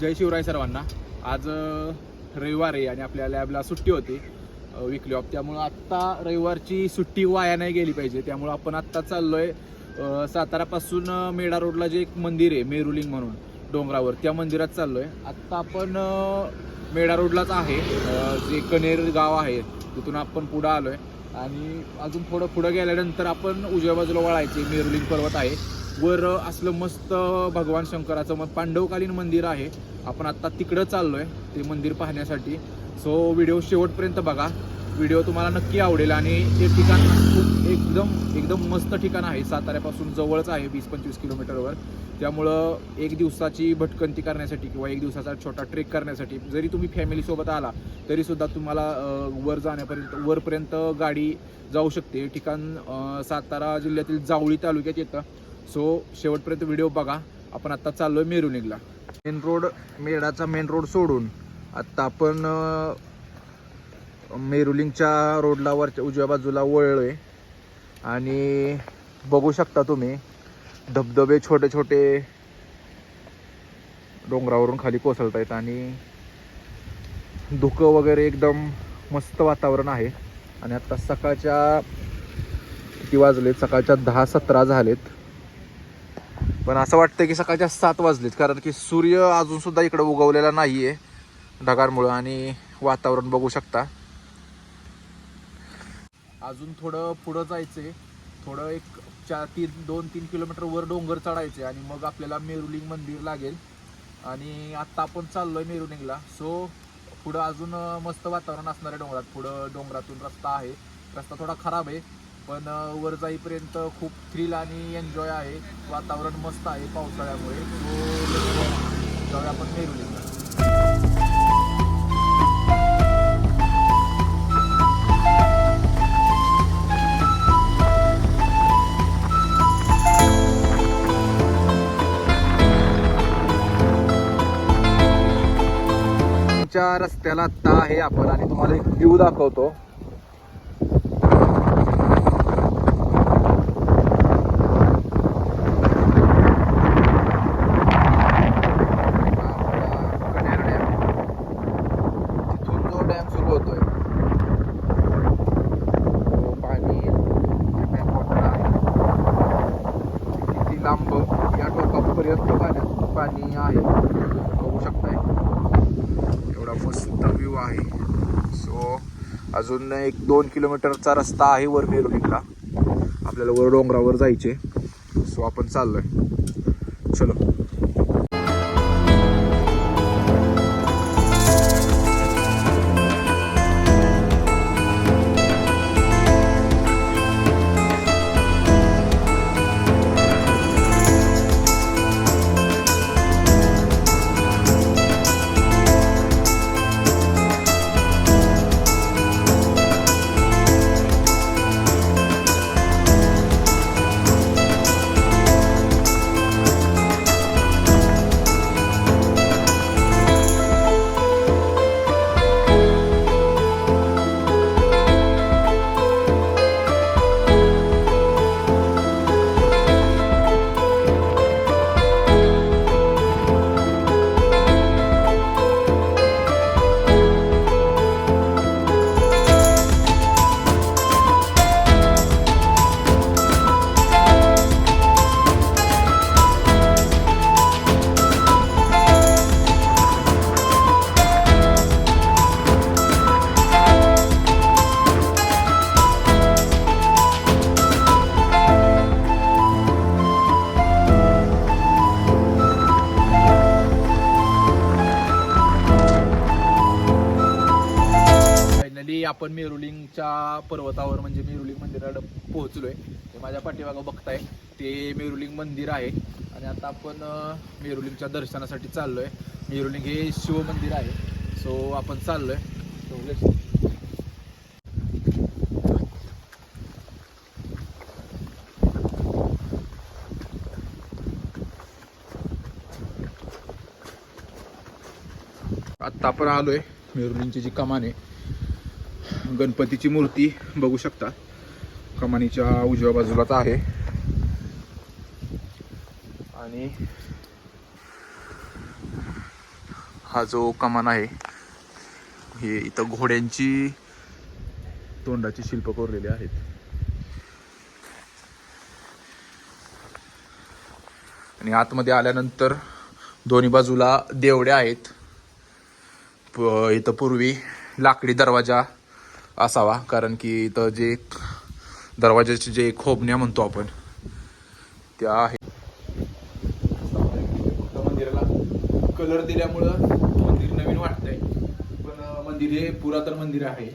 जय शिवराय सर्वांना. आज रविवार आहे आणि आपल्या लॅबला सुट्टी होती विकली ऑफ त्यामुळं आत्ता रविवारची सुट्टी वाया नाही गेली पाहिजे. त्यामुळं आपण आत्ता चाललोय आहे सातारापासून मेढा रोडला जे एक मंदिर आहे मेरुलिंग म्हणून डोंगरावर त्या मंदिरात चाललोय. आत्ता आपण मेढा रोडलाच आहे. जे कनेर गाव आहे तिथून आपण पुढं आलोय. आणि अजून थोडं पुढं गेल्यानंतर आपण उजव्या बाजूला वळायचे मेरुलिंग पर्वत आहे. वर असलं मस्त भगवान शंकराचं मग पांडवकालीन मंदिर आहे. आपण आत्ता तिकडं चाललोय ते मंदिर पाहण्यासाठी. सो व्हिडिओ शेवटपर्यंत बघा. व्हिडिओ तुम्हाला नक्की आवडेल आणि ते ठिकाण खूप एकदम एकदम मस्त ठिकाण आहे. साताऱ्यापासून जवळच आहे वीस पंचवीस किलोमीटरवर. त्यामुळं एक दिवसाची भटकंती करण्यासाठी किंवा एक दिवसाचा छोटा ट्रेक करण्यासाठी जरी तुम्ही फॅमिलीसोबत आला तरीसुद्धा तुम्हाला वर जाण्यापर्यंत वरपर्यंत गाडी जाऊ शकते. ठिकाण सातारा जिल्ह्यातील जावळी तालुक्यात येतं. सो शेवटपर्यंत व्हिडिओ बघा. आपण आत्ता चाललोय मेरुलिंगला मेन रोड मेडाचा मेन रोड सोडून आत्ता आपण मेरुलिंगच्या रोडला वरच्या उजव्या बाजूला वळलोय. आणि बघू शकता तुम्ही धबधबे छोटे छोटे डोंगरावरून खाली कोसळत आहेत आणि धुकं वगैरे एकदम मस्त वातावरण आहे. आणि आता सकाळच्या किती वाजलेत? सकाळच्या दहा सतरा झालेत. पण असं वाटतं की सकाळच्या सात वाजलेत कारण की सूर्य अजून सुद्धा उगवलेला उगवलेला आहे ढगांमुळं आणि वातावरण बघू शकता. अजून थोडं पुढं जायचंय. थोडं एक चार तीन दोन तीन किलोमीटर वर डोंगर चढायचे आणि मग आपल्याला मेरुलिंग मंदिर लागेल. आणि आत्ता आपण चाललोय मेरुलिंगला. सो पुढं अजून मस्त वातावरण असणार आहे डोंगरात. पुढं डोंगरातून रस्ता आहे. रस्ता थोडा खराब आहे. पण वर जाईपर्यंत खूप थ्रिल आणि एन्जॉय आहे. वातावरण मस्त आहे पावसाळ्यामुळे. सो जाऊया आपण मेरुलिंगला रस्त्याला आत्ता आहे आपण आणि तुम्हाला एक व्ह्यू दाखवतो कन्हेर डॅम. तिथून जो डॅम सुरू होतोय तो पाणी main water आहे. किती लांब या टोकापर्यंत पाण्यात पाणी आहे. बघू शकताय. एवढा मस्त व्ह्यू आहे. सो अजून एक दोन किलोमीटरचा रस्ता आहे वर वेरुलिंगला आपल्याला वर डोंगरावर जायचे सो आपण चाललोय. चलो. आपण मेरुलिंगच्या पर्वतावर म्हणजे मेरुलिंग मंदिराकडे पोहोचलोय. ते माझ्या पाठीमागं बघताय. ते मेरुलिंग मंदिर आहे. आणि आता आपण मेरुलिंगच्या दर्शनासाठी चाललोय. मेरुलिंग हे शिव मंदिर आहे. सो आपण चाललोय. आहे let's- आत्ता आपण आलोय मेरुलिंगची जी कमान. आहे गणपतीची मूर्ती बघू शकता. कमानीच्या उजव्या बाजूलाच आहे. आणि हा जो कमान आहे हे इथं घोड्यांची तोंडाची शिल्प कोरलेली आहेत. आणि आतमध्ये आल्यानंतर दोन्ही बाजूला देवड्या आहेत. प- इथं पूर्वी लाकडी दरवाजा असावा कारण की इथं जे दरवाज्याचे जे खोबण्या म्हणतो आपण त्या आहेत. मंदिराला कलर दिल्यामुळं मंदिर नवीन वाटतंय. पण मंदिर हे पुरातन मंदिर आहे.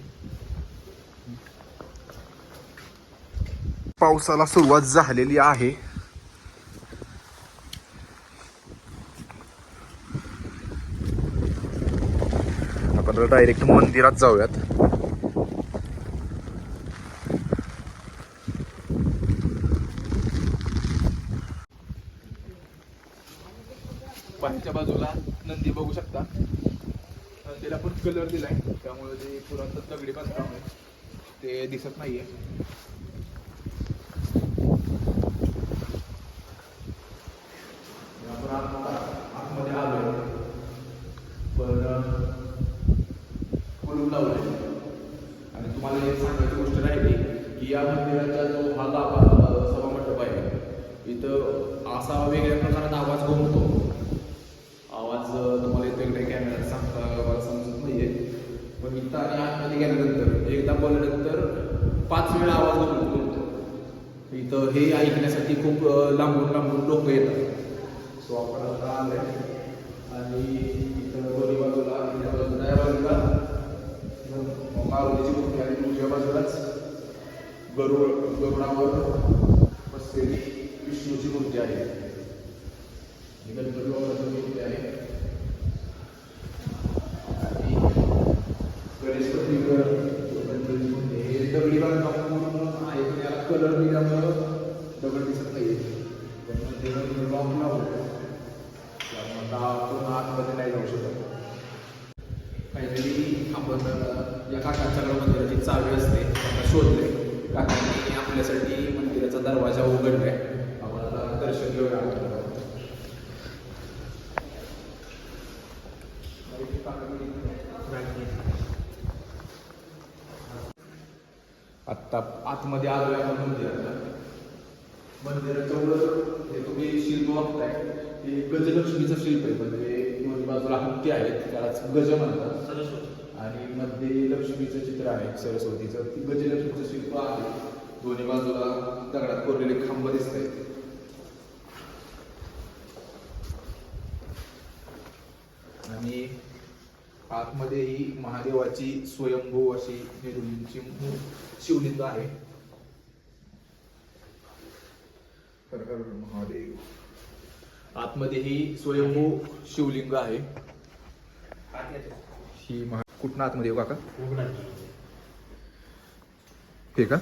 पावसाला सुरुवात झालेली आहे. आपण डायरेक्ट मंदिरात जाऊयात पाण्याच्या बाजूला नंदी बघू शकता नंदीला पण कलर दिलाय त्यामुळे जे पुरातन दगडी बांधकाम आहे ते दिसत नाही आहे आत- आतमध्ये आलोय पण कुलूप लावलंय आणि तुम्हाला हे सांगायची गोष्ट राहिली की या मंदिराचा जो हा गाभा अ, सभामंडप आहे इथं असा वेगळ्या प्रकारात आवाज घुमतो आवाज अ, तुम्हाला इथे इकडे कॅमेऱ्यात सांगता मला समजत नाहीये पण इथं आणि आतमध्ये गेल्यानंतर एकदा बोलल्यानंतर पाच वेळा आवाज घुमतो इथं हे ऐकण्यासाठी खूप अ, लांबून लांबून लोक येतात सो आपण आता आलोय आणि इथं दोन्ही बाजूला इथल्या बाजूला डाव्या बाजूला मारुतीची मूर्ती आणि उजव्या बाजूलाच गरुड गरुडावर बसलेली विष्णूची मूर्ती आहे. ही गणपती बाबाची मूर्ती आहे. आणि गणेशपती मूर्ती हे दगडी बांधकाम म्हणून आहे पण याला कलर दिल्यामुळं दगड दिसत नाही पण मंदिरात लॉक लावलं त्यामुळे आता आतमध्ये नाही जाऊ शकत. काहीतरी आपण या काकांच्याकडे मंदिराची चावी असते त्यांना शोधले काकांनी आपल्यासाठी मंदिराचा दरवाजा उघडलाय. आपण आता दर्शन घेऊया आत्ता आतमध्ये आलोय आपण मंदिरात मंदिराच्या हे तुम्ही शिल्प बघताय. हे गजलक्ष्मीचं शिल्प आहे. म्हणजे दोन्ही बाजूला हत्ती आहेत. त्यालाच गज म्हणतात. आणि मध्ये लक्ष्मीचं चित्र आहे सरस्वतीचं. ती गजलक्ष्मीचं शिल्प आहे. दोन्ही बाजूला दगडात कोरलेले खांब दिसत आहेत आणि आतमध्ये ही महादेवाची स्वयंभू अशी निरुलींची मू- शिवलिंग आहे. हर हर महादेव. आतमध्ये ही स्वयंभू शिवलिंग आहे. ही महा कुठं आतमध्ये येऊ काका? हे का?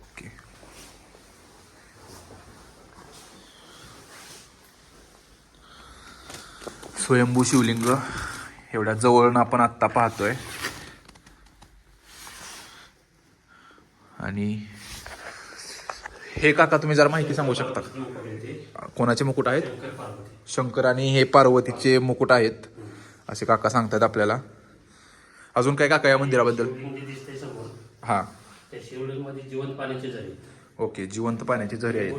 ओके. स्वयंभू शिवलिंग एवढ्या जवळनं आपण आत्ता पाहतोय. आणि हे काका तुम्ही जरा माहिती सांगू शकता का? कोणाचे मुकुट आहेत? शंकर आणि हे पार्वतीचे मुकुट आहेत असे काका सांगतात आपल्याला. अजून काय काका या मंदिराबद्दल? हां. हा जिवंत पाण्याचे झरे ओके जिवंत झरे आहेत.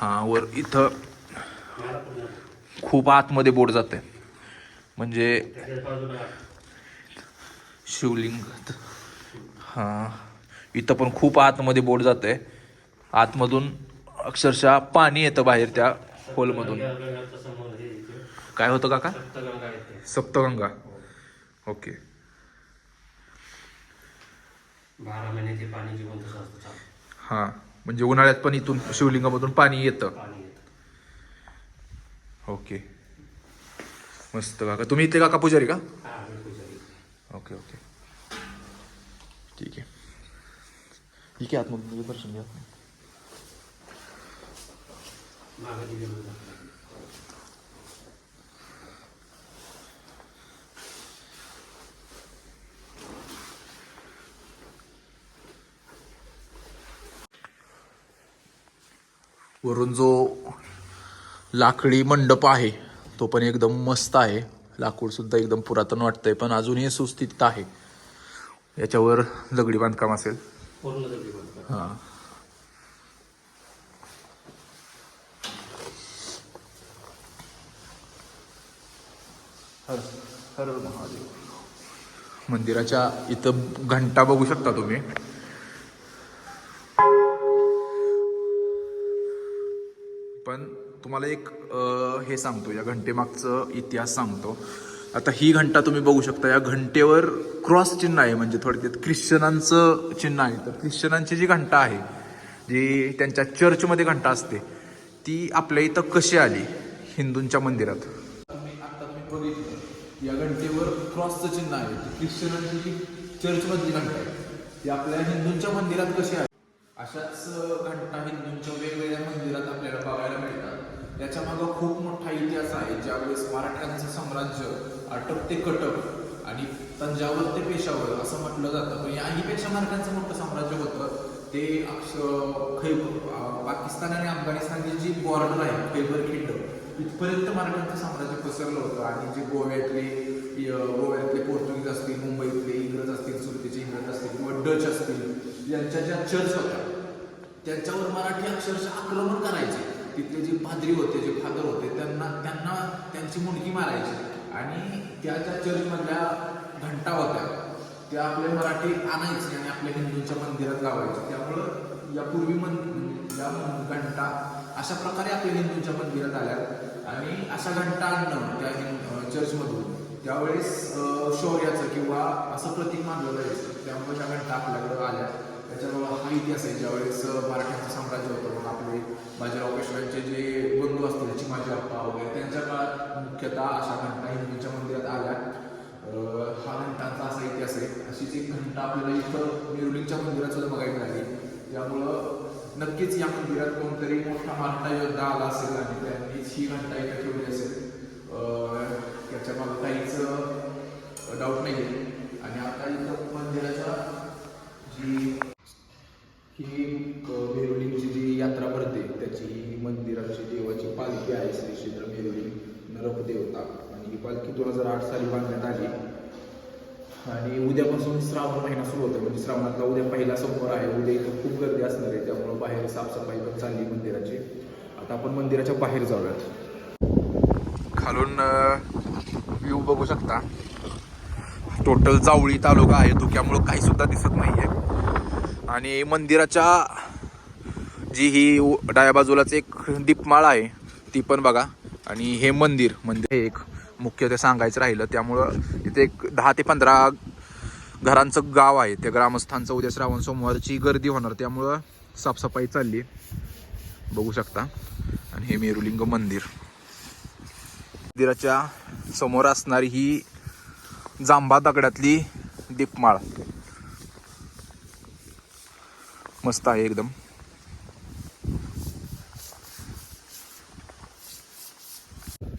हां हा वर इथं खूप आतमध्ये बोट जाते म्हणजे शिवलिंग हा. इथं पण खूप आतमध्ये बोट जाते आतमधून अक्षरशः पाणी येतं बाहेर त्या होलमधून हे काय होतं काका? सप्तगंगा. ओके. बारा पाणी जिवंत चालू हा. म्हणजे उन्हाळ्यात पण इथून शिवलिंगामधून पाणी येतं. ओके. मस्त काका. तुम्ही इथे काका पुजारी का? हा ओके ओके. ठीक आहे. ठीक आहे आतमधून दर्शन घ्या वरून जो लाकडी मंडप आहे तो पण एकदम मस्त आहे. लाकूड सुद्धा एकदम पुरातन वाटतंय पण अजूनही सुस्थित आहे. याच्यावर दगडी बांधकाम असेल. पूर्ण हा. हर हर महादेव. मंदिराच्या इथं घंटा बघू शकता तुम्ही. पण तुम्हाला एक हे सांगतो या घंटेमागचं इतिहास सांगतो. आता ही घंटा तुम्ही बघू शकता या घंटेवर क्रॉस चिन्ह आहे म्हणजे थोडक्यात ख्रिश्चनांचं चिन्ह आहे. तर ख्रिश्चनांची जी घंटा आहे जी त्यांच्या चर्चमध्ये घंटा असते ती आपल्या इथं कशी आली? हिंदूंच्या मंदिरात. तुम्ही आता तुम्ही बघितलं या घंटेवर क्रॉसचं चिन्ह आहे ख्रिश्चनांची जी चर्चमधली घंटा आहे ती आपल्या हिंदूंच्या मंदिरात कशी आहे अशाच घंटा हिंदूंच्या वेगवेगळ्या मंदिरात आपल्याला बघायला मिळतात. त्याच्यामागं खूप मोठा इतिहास आहे ज्यावेळेस मराठ्यांचं साम्राज्य अटक ते कटक आणि तंजावर ते पेशावर असं म्हटलं जातं. पण याहीपेक्षा मराठ्यांचं मोठं साम्राज्य होतं ते अक्ष खैबर पाकिस्तान आणि अफगाणिस्तानची जी बॉर्डर आहे खैबर खिंड इथपर्यंत मराठ्यांचं साम्राज्य पसरलं होतं. आणि जे गोव्यातले गोव्यातले पोर्तुगीज असतील मुंबईतले इंग्रज असतील सुरतीचे इंग्रज असतील किंवा डच असतील यांच्या ज्या चर्च होत्या त्यांच्यावर मराठी अक्षरशः आक्रमण करायचे. तिथले जे पादरी होते जे फादर होते त्यांना त्यांना त्यांची मुंडकी मारायची. आणि त्या ज्या चर्चमधल्या घंटा होत्या त्या आपल्या मराठी आणायचे आणि आपल्या हिंदूंच्या मंदिरात लावायचे. त्यामुळं यापूर्वी मन म्हणजे या घंटा अशा प्रकारे आपल्या हिंदूंच्या मंदिरात आल्या. आणि अशा घंटा आणणं त्या हिं- चर्चमधून. त्यावेळेस शौर्याचं किंवा असं प्रतीक मानलं जायचं. त्यामुळे त्या घंटा आपल्याकडं आल्या. त्याच्यामुळं हा इतिहास आहे ज्यावेळेस मराठ्यांचं साम्राज्य होतं मग आपले बाजीराव पेशव्यांचे जे बंधू असतील चिमाजी अप्पा वगैरे त्यांच्या काळात मुख्यतः अशा घंटा हिंदूंच्या मंदिरात आल्या. हा घंटांचा असा इतिहास आहे. अशीच एक घंटा आपल्याला इथं मिरुलींच्या मंदिरात सुद्धा बघायला मिळाली. त्यामुळं नक्कीच या मंदिरात कोणतरी मोठा मराठा योद्धा आला असेल आणि त्यांनीच ही घंटा इथं ठेवली असेल. त्याच्या मागं काहीच डाऊट नाही आहे आणि आता इथं मंदिराचा जी ही क- जी यात्रा भरते त्याची ही मंदिराची देवाची पालखी आहे श्री क्षेत्र मेरुलिंग नरक देवता आणि ही पालखी दोन हजार आठ साली बांधण्यात आली. आणि उद्यापासून श्रावण महिना सुरू होतो. म्हणजे श्रावणातला उद्या पहिला समोर आहे. उद्या इथं खूप गर्दी असणार आहे. त्यामुळं बाहेर साफसफाई पण चालली मंदिराची. आता आपण मंदिराच्या बाहेर जाऊयात. खालून व्ह्यू बघू शकता. टोटल जावळी तालुका आहे. धुक्यामुळं काही सुद्धा दिसत नाहीये. आणि मंदिराच्या जी ही डाव्या बाजूलाच एक दीपमाळ आहे ती पण बघा. आणि हे मंदिर मंदिर हे एक मुख्य ते सांगायचं राहिलं. त्यामुळं इथे एक दहा ते पंधरा घरांचं गाव आहे. त्या ग्रामस्थांचं उद्या श्रावण सोमवारची गर्दी होणार. त्यामुळं साफसफाई चालली. बघू शकता. आणि हे मेरुलिंग मंदिर. मंदिराच्या समोर असणारी ही जांभा दगडातली दीपमाळ. मस्त आहे एकदम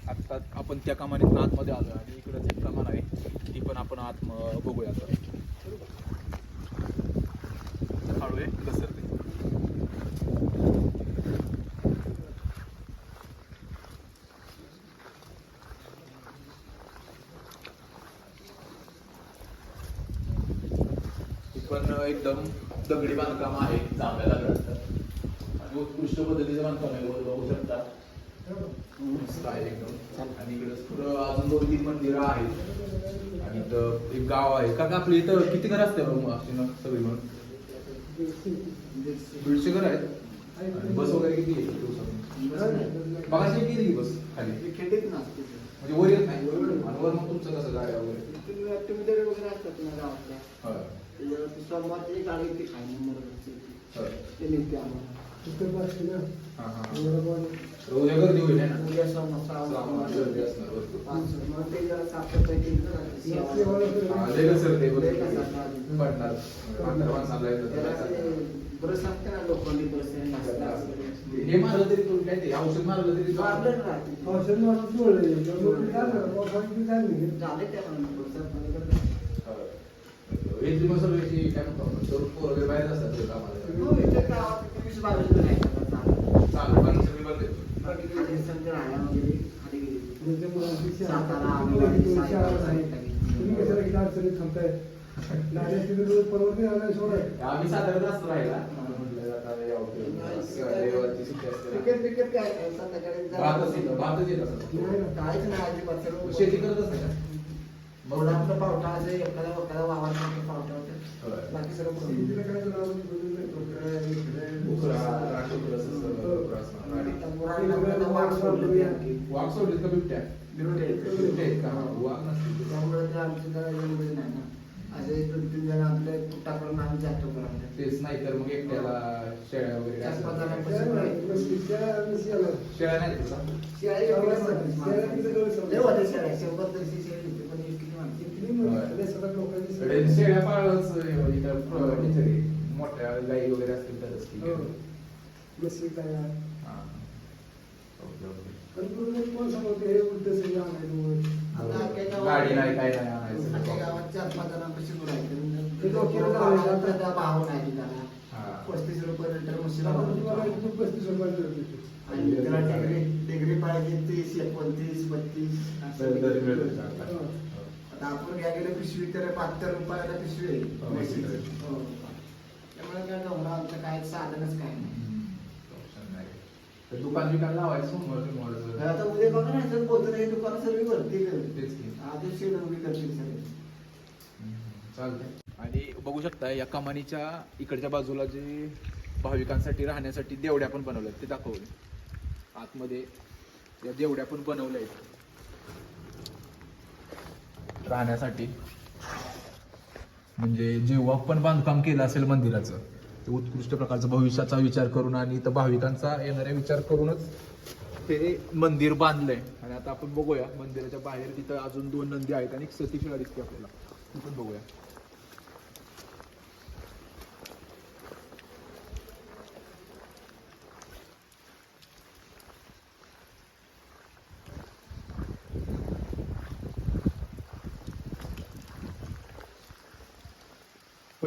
आता आपण त्या कामाने आतमध्ये आलो आणि इकडं एक कमान आहे ती पण आपण आत बघूया आता. हळू आहे घसरते ती पण एकदम दगडी बांधकाम आहे जांभ्या दगडाचं आणि उत्कृष्ट पद्धतीचं बांधकाम आहे वर बघू शकता. आहे एकदम. आणि इकडे पुढं अजून दोन तीन मंदिरं आहेत. आणि इथं एक गाव आहे. का आपल्या इथं किती घर असते ना सगळी म्हणून दीडशे घर आहेत. आणि बस वगैरे किती आहे? दिवसातून? बघायची किती बस खाली? म्हणजे वर येत नाही? वर मग तुमचं कसं गाड्या वगैरे? होय हा. उद्या गर्दी होईल है ना? गर्दी असणार भरपूर. हा, लय घसरते भरपूर. पडणार. म्हाताऱ्या माणसाला येतं त्याला हे मारलं तरी काय ते? औषध मारलं तरी हे तुम्ही सगळ्याची काय म्हणतो तरुण पोरं वगैरे बाहेर असतात कामाला. चालू बाकी सगळे बंद आम्ही असतो राहिला म्हटलं आता यावं फिरून. रविवारची सुट्टी असते भातच येतं, भातच येत सर्व शेती करतच नाही का? आपलं पावटा असे एखादा एखादा वावर पावटा होते. बाकी सर्व. त्यामुळे ते आमची जरा एवढे नाही ना. असे दोन तीन जण आपले कुट्टा करून आम्ही जातो घरामध्ये. तेच नाही तर मग एकट्याला शेळ्या वगैरे चार पाच असं. जणांपासून त्या नाही. शेळ्या नाही शेळ्या. शंभर शेळी. शेळ्या पाळलंच इथं तरी मोठ्या गाई वगैरे असतील तरच ठीक. आहे. गाडी नाही काय नाही आणायचं चार पाच जणांपाशी भाव. पस्तीस रुपये लिटर म्हशीला पस्तीस डिग्री डिग्री पाहिजे तीस एकोणतीस बत्तीस घ्या गेलं पिशवी तर बहात्तर रुपयाला पिशवी आहे हो. हो. त्यामुळे काय गमला आमचं काय साधनच काय नाही नाही. दुकान बिकान लावायचं. आता उद्या बघा ना सर पोहोचणं हे दुकान सर्व भरती. आधी शेड उभी करतील सर चालतंय आणि बघू शकता या कमानीच्या इकडच्या बाजूला जे भाविकांसाठी राहण्यासाठी देवड्या पण बनवल्यात ते दाखवले आतमध्ये या देवड्या पण बनवल्या आहेत राहण्यासाठी. म्हणजे जेव्हा पण बांधकाम केलं असेल मंदिराचं ते उत्कृष्ट प्रकारचा भविष्याचा विचार करून आणि इथं भाविकांचा येणाऱ्या विचार करूनच ते मंदिर बांधलंय. आणि आता आपण बघूया मंदिराच्या बाहेर तिथं अजून दोन नंदी आहेत आणि एक सतीशिळा दिसते आपल्याला. ती पण बघूया.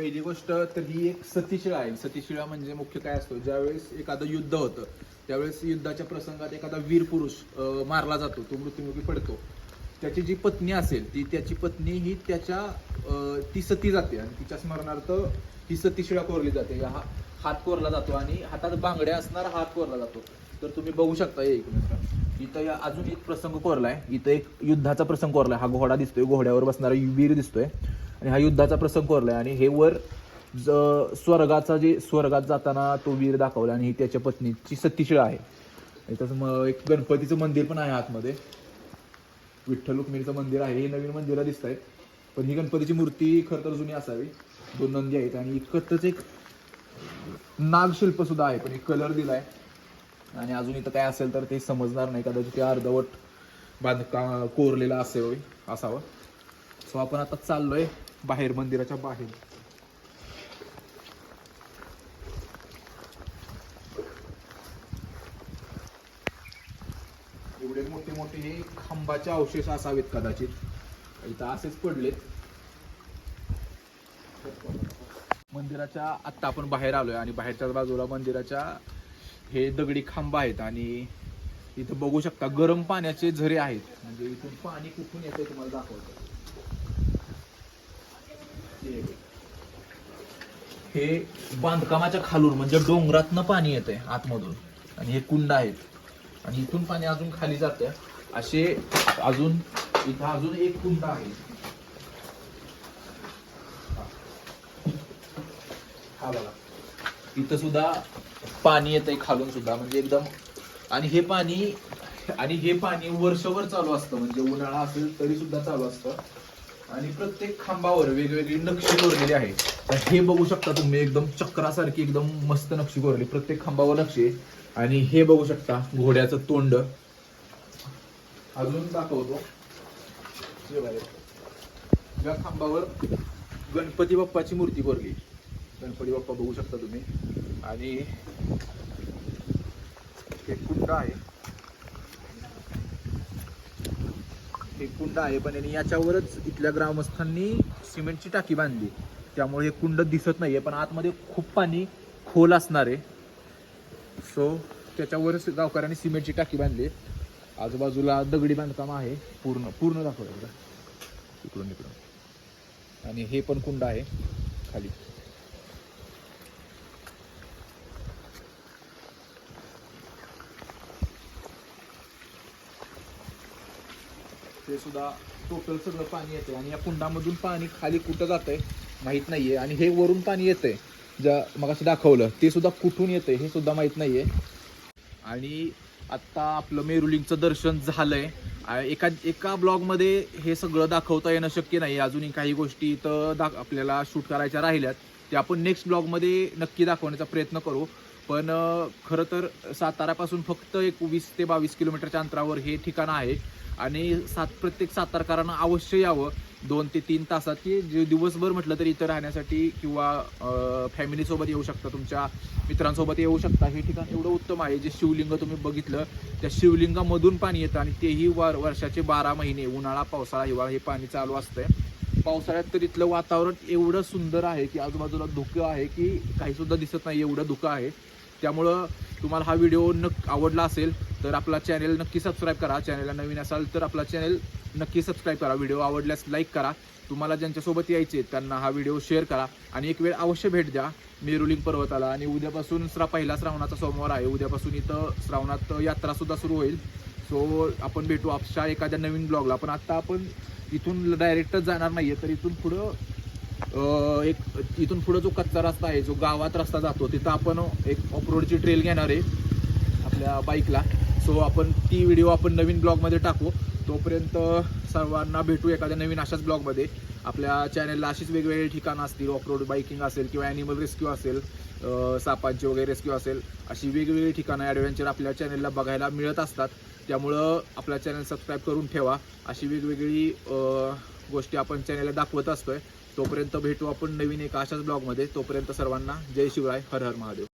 पहिली गोष्ट तर ही एक सतीशिळा आहे. सतीशिळा म्हणजे मुख्य काय असतो? ज्यावेळेस एखादं युद्ध होतं त्यावेळेस युद्धाच्या प्रसंगात एखादा वीर पुरुष मारला जातो तो मृत्युमुखी पडतो. त्याची जी पत्नी असेल ती त्याची पत्नी ही त्याच्या ती सती जाते आणि तिच्या स्मरणार्थ ही सतीशिळा कोरली जाते. हा हात कोरला जातो आणि हातात बांगड्या असणारा हात कोरला जातो. तर तुम्ही बघू शकता एक इथं या अजून एक प्रसंग कोरलाय. इथं एक युद्धाचा प्रसंग कोरलाय. हा घोडा दिसतोय. घोड्यावर बसणारा वीर दिसतोय. आणि हा युद्धाचा प्रसंग कोरलाय. आणि हे वर ज- स्वर्गाचा जे स्वर्गात जाताना तो वीर दाखवला आणि ही त्याच्या पत्नीची सतीशिळा आहे. त्याचं मग एक गणपतीचं मंदिर पण आहे आतमध्ये. विठ्ठल रुक्मिणीचं मंदिर आहे. हे नवीन मंदिरं दिसत आहेत पण ही गणपतीची मूर्ती खरं तर जुनी असावी. दोन नंदी आहेत आणि इतकंच एक नागशिल्प सुद्धा आहे. पण एक कलर दिला आहे आणि अजून इथं काय असेल तर ते समजणार नाही. कदाचित ते अर्धवट बांधकाम कोरलेलं असेल असावं. सो आपण आता चाललोय. बाहेर मंदिराच्या बाहेर. एवढे मोठे मोठे हे खांबाचे अवशेष असावेत कदाचित. इथं असेच पडलेत. मंदिराच्या आत्ता आपण बाहेर आलोय आणि बाहेरच्या बाजूला मंदिराच्या हे दगडी खांब आहेत आणि इथं बघू शकता गरम पाण्याचे झरे आहेत. म्हणजे इथून पाणी कुठून येतं तुम्हाला दाखवतं. हे बांधकामाच्या खालून म्हणजे डोंगरातनं पाणी येतंय आतमधून. आणि हे कुंड आहेत. आणि इथून पाणी अजून खाली जातं असे अजून इथं अजून एक कुंड आहे. हा बघा. इथं सुद्धा पाणी येतंय खालून सुद्धा म्हणजे एकदम आणि हे पाणी आणि हे पाणी वर्षभर चालू असतं. म्हणजे उन्हाळा असेल तरी सुद्धा चालू असतं. आणि प्रत्येक खांबावर वेगवेगळी नक्षी कोरलेली आहे तर हे बघू शकता तुम्ही एकदम चक्रासारखी एकदम मस्त नक्षी कोरली. प्रत्येक खांबावर नक्षी. आहे. आणि हे बघू शकता घोड्याचं तोंड. अजून दाखवतो. या खांबावर गणपती बाप्पाची मूर्ती कोरली. गणपती बाप्पा बघू शकता तुम्ही. आणि हे कुंड आहे. हे कुंड आहे पण यांनी याच्यावरच इथल्या ग्रामस्थांनी सिमेंटची टाकी बांधली. त्यामुळे हे कुंड दिसत नाही आहे पण आतमध्ये खूप पाणी खोल असणार आहे. सो त्याच्यावरच गावकऱ्यांनी सिमेंटची टाकी बांधली. आजूबाजूला दगडी बांधकाम आहे पूर्ण पूर्ण दाखवलं इकडून इकडून आणि हे पण कुंड आहे खाली. ते सुद्धा टोटल सगळं पाणी येते आणि या कुंडामधून पाणी खाली कुठं जातंय माहीत नाहीये. आणि हे वरून पाणी येतंय ज्या मग असं दाखवलं ते सुद्धा कुठून येतंय हे सुद्धा माहीत नाहीये. आणि आत्ता आपलं मेरुलिंगचं दर्शन झालंय. आहे एका एका ब्लॉगमध्ये हे सगळं दाखवता येणं शक्य नाही. अजूनही काही गोष्टी इथं दाख आपल्याला शूट करायच्या राहिल्यात. ते आपण नेक्स्ट ब्लॉगमध्ये नक्की दाखवण्याचा प्रयत्न करू. पण खरं तर साताऱ्यापासून फक्त एक वीस ते बावीस किलोमीटरच्या अंतरावर हे ठिकाण आहे. आणि सात प्रत्येक सातारकरांना अवश्य यावं. दोन ते तीन तासात की जे दिवसभर म्हटलं तरी इथं राहण्यासाठी किंवा फॅमिलीसोबत येऊ शकता तुमच्या मित्रांसोबत येऊ शकता. हे ठिकाण एवढं उत्तम आहे. जे शिवलिंग तुम्ही बघितलं त्या शिवलिंगामधून पाणी येतं आणि तेही वर वर्षाचे बारा महिने उन्हाळा पावसाळा हिवाळा हे पाणी चालू असतंय. पावसाळ्यात तर इथलं वातावरण एवढं सुंदर आहे की आजूबाजूला धुकं आहे की काही सुद्धा दिसत नाही एवढं धुकं आहे. त्यामुळं तुम्हाला हा व्हिडिओ नक् आवडला असेल तर आपला चॅनेल नक्की सबस्क्राईब करा. चॅनेलला नवीन असाल तर आपला चॅनेल नक्की सबस्क्राईब करा. व्हिडिओ आवडल्यास लाईक करा. तुम्हाला ज्यांच्यासोबत यायचे त्यांना हा व्हिडिओ शेअर करा. आणि एक वेळ अवश्य भेट द्या मेरुलिंग पर्वताला. आणि उद्यापासून श्रा पहिला श्रावणाचा सोमवार आहे. उद्यापासून इथं श्रावणात यात्रासुद्धा सुरू होईल. सो आपण भेटू आपशा एखाद्या नवीन ब्लॉगला पण आत्ता आपण इथून डायरेक्टच जाणार नाही आहे तर इथून पुढं एक इथून पुढं जो कच्चा रस्ता आहे जो गावात रस्ता जातो तिथं आपण एक ऑफरोडची ट्रेल घेणार आहे आपल्या बाईकला सो आपण ती व्हिडिओ आपण नवीन ब्लॉगमध्ये टाकू. तोपर्यंत सर्वांना भेटू एखाद्या नवीन अशाच ब्लॉगमध्ये आपल्या चॅनलला अशीच वेगवेगळी ठिकाणं असतील ऑफरोड बाईकिंग असेल किंवा ॲनिमल रेस्क्यू असेल सापांची वगैरे रेस्क्यू असेल अशी वेगवेगळी ठिकाणं ॲडव्हेंचर आपल्या चॅनलला बघायला मिळत असतात. त्यामुळं आपला चॅनल सबस्क्राईब करून ठेवा. अशी वेगवेगळी गोष्टी आपण चॅनलला दाखवत असतोय. तोपर्यंत भेटू आपण नवीन एका अशाच ब्लॉगमध्ये तोपर्यंत सर्वांना जय शिवराय. हर हर महादेव.